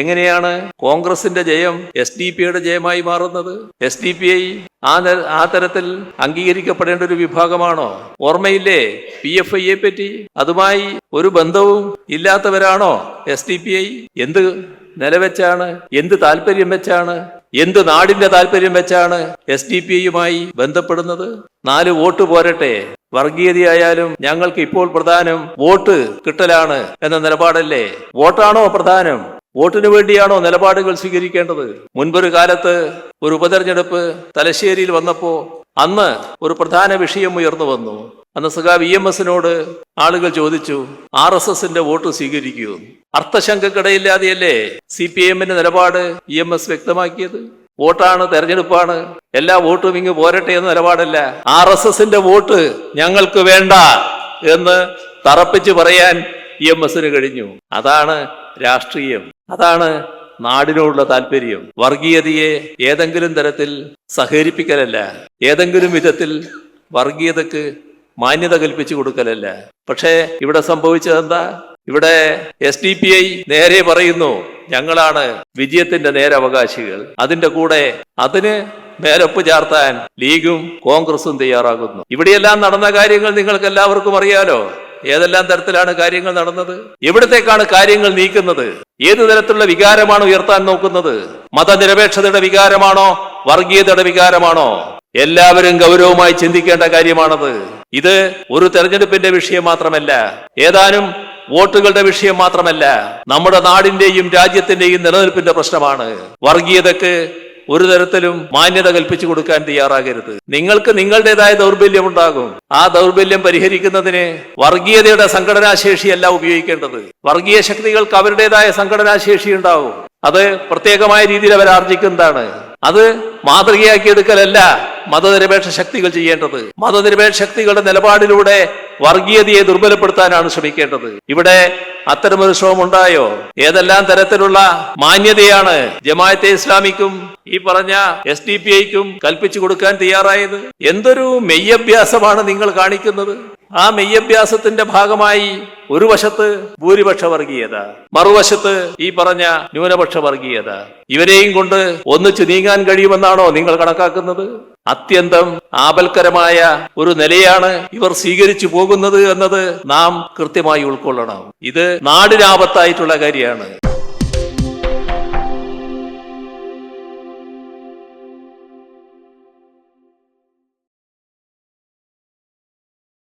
എങ്ങനെയാണ് കോൺഗ്രസിന്റെ ജയം എസ് ഡി പിയുടെ ജയമായി മാറുന്നത്? എസ് ഡി പി ഐ ആ ആ തരത്തിൽ അംഗീകരിക്കപ്പെടേണ്ട ഒരു വിഭാഗമാണോ? ഓർമ്മയില്ലേ പി എഫ് ഐയെ പറ്റി? അതുമായി ഒരു ബന്ധവും ഇല്ലാത്തവരാണോ എസ് ഡി പി ഐ? എന്ത് നിലവെച്ചാണ്? എന്ത് താല്പര്യം വെച്ചാണ്? എന്ത് നാടിന്റെ താല്പര്യം വെച്ചാണ് എസ് ഡി പി ഐയുമായി ബന്ധപ്പെടുന്നത്? നാല് വോട്ട് പോരട്ടെ. വർഗീയതയായാലും ഞങ്ങൾക്ക് ഇപ്പോൾ പ്രധാനം വോട്ട് കിട്ടലാണ് എന്ന നിലപാടല്ലേ? വോട്ടാണോ പ്രധാനം? വോട്ടിനു വേണ്ടിയാണോ നിലപാടുകൾ സ്വീകരിക്കേണ്ടത്? മുൻപൊരു കാലത്ത് ഒരു ഉപതെരഞ്ഞെടുപ്പ് തലശ്ശേരിയിൽ വന്നപ്പോ അന്ന് ഒരു പ്രധാന വിഷയം ഉയർന്നു വന്നു. അന്ന് സഖാവ് ഇ എം എസിനോട് ആളുകൾ ചോദിച്ചു ആർ എസ് എസിന്റെ വോട്ട് സ്വീകരിക്കൂ. അർത്ഥശങ്കക്കിടയില്ലാതെയല്ലേ സി പി എമ്മിന്റെ നിലപാട് ഇ എം എസ് വ്യക്തമാക്കിയത്? വോട്ടാണ് തെരഞ്ഞെടുപ്പാണ് എല്ലാ വോട്ടും ഇങ്ങ് പോരട്ടെ എന്ന നിലപാടല്ല. ആർ എസ് എസിന്റെ വോട്ട് ഞങ്ങൾക്ക് വേണ്ട എന്ന് തറപ്പിച്ച് പറയാൻ ഇ എം എസിന് കഴിഞ്ഞു. അതാണ് രാഷ്ട്രീയം. അതാണ് നാടിനോടുള്ള താല്പര്യം. വർഗീയതയെ ഏതെങ്കിലും തരത്തിൽ സഹകരിപ്പിക്കലല്ല. ഏതെങ്കിലും വിധത്തിൽ വർഗീയതക്ക് മാന്യത കൽപ്പിച്ചു കൊടുക്കലല്ല. പക്ഷേ ഇവിടെ സംഭവിച്ചത് എന്താ ഇവിടെ എസ് ഡി പി ഐ നേരെ പറയുന്നു ഞങ്ങളാണ് വിജയത്തിന്റെ നേരവകാശികൾ. അതിന്റെ കൂടെ അതിന് മേലൊപ്പ് ചാർത്താൻ ലീഗും കോൺഗ്രസും തയ്യാറാകുന്നു. ഇവിടെയെല്ലാം നടന്ന കാര്യങ്ങൾ നിങ്ങൾക്ക് എല്ലാവർക്കും അറിയാലോ? ഏതെല്ലാം തരത്തിലാണ് കാര്യങ്ങൾ നടന്നത്? എവിടത്തേക്കാണ് കാര്യങ്ങൾ നീക്കുന്നത്? ഏതു തരത്തിലുള്ള വികാരമാണ് ഉയർത്താൻ നോക്കുന്നത്? മതനിരപേക്ഷതയുടെ വികാരമാണോ? വർഗീയതയുടെ വികാരമാണോ? എല്ലാവരും ഗൗരവമായി ചിന്തിക്കേണ്ട കാര്യമാണത്. ഇത് ഒരു തെരഞ്ഞെടുപ്പിന്റെ വിഷയം മാത്രമല്ല ഏതാനും വോട്ടുകളുടെ വിഷയം മാത്രമല്ല നമ്മുടെ നാടിന്റെയും രാജ്യത്തിന്റെയും നിലനിൽപ്പിന്റെ പ്രശ്നമാണ്. വർഗീയതക്ക് ഒരു തരത്തിലും മാന്യത കൽപ്പിച്ചു കൊടുക്കാൻ തയ്യാറാകരുത്. നിങ്ങൾക്ക് നിങ്ങളുടേതായ ദൗർബല്യം ഉണ്ടാകും ആ ദൗർബല്യം പരിഹരിക്കുന്നതിന് വർഗീയതയുടെ സംഘടനാശേഷിയല്ല ഉപയോഗിക്കേണ്ടത്. വർഗീയ ശക്തികൾക്ക് അവരുടേതായ സംഘടനാശേഷി ഉണ്ടാവും. അത് പ്രത്യേകമായ രീതിയിൽ അവർ ആർജിക്കുന്നതാണ്. അത് മാതൃകയാക്കിയെടുക്കലല്ല മതനിരപേക്ഷ ശക്തികൾ ചെയ്യേണ്ടത്. മതനിരപേക്ഷ ശക്തികളുടെ നിലപാടിലൂടെ വർഗീയതയെ ദുർബലപ്പെടുത്താനാണ് ശ്രമിക്കേണ്ടത്. ഇവിടെ അത്തരമൊരു ശ്രമം ഉണ്ടായോ ഏതെല്ലാം തരത്തിലുള്ള മാന്യതയാണ് ജമായത്തെ ഇസ്ലാമിക്കും ഈ പറഞ്ഞ എസ് ഡി പി ഐക്കും കൽപ്പിച്ചു കൊടുക്കാൻ തയ്യാറായത്? എന്തൊരു മെയ്യഭ്യാസമാണ് നിങ്ങൾ കാണിക്കുന്നത്? ആ മെയ്യഭ്യാസത്തിന്റെ ഭാഗമായി ഒരു വശത്ത് ഭൂരിപക്ഷ വർഗീയത മറുവശത്ത് ഈ പറഞ്ഞ ന്യൂനപക്ഷ വർഗീയത ഇവരെയും കൊണ്ട് ഒന്നിച്ചു നീങ്ങാൻ കഴിയുമെന്നാണോ നിങ്ങൾ കണക്കാക്കുന്നത്? അത്യന്തം ആപൽക്കരമായ ഒരു നിലയാണ് ഇവർ സ്വീകരിച്ചു പോകുന്നത് എന്നത് നാം കൃത്യമായി ഉൾക്കൊള്ളണം. ഇത് നാടിനാപത്തായിട്ടുള്ള കാര്യമാണ്.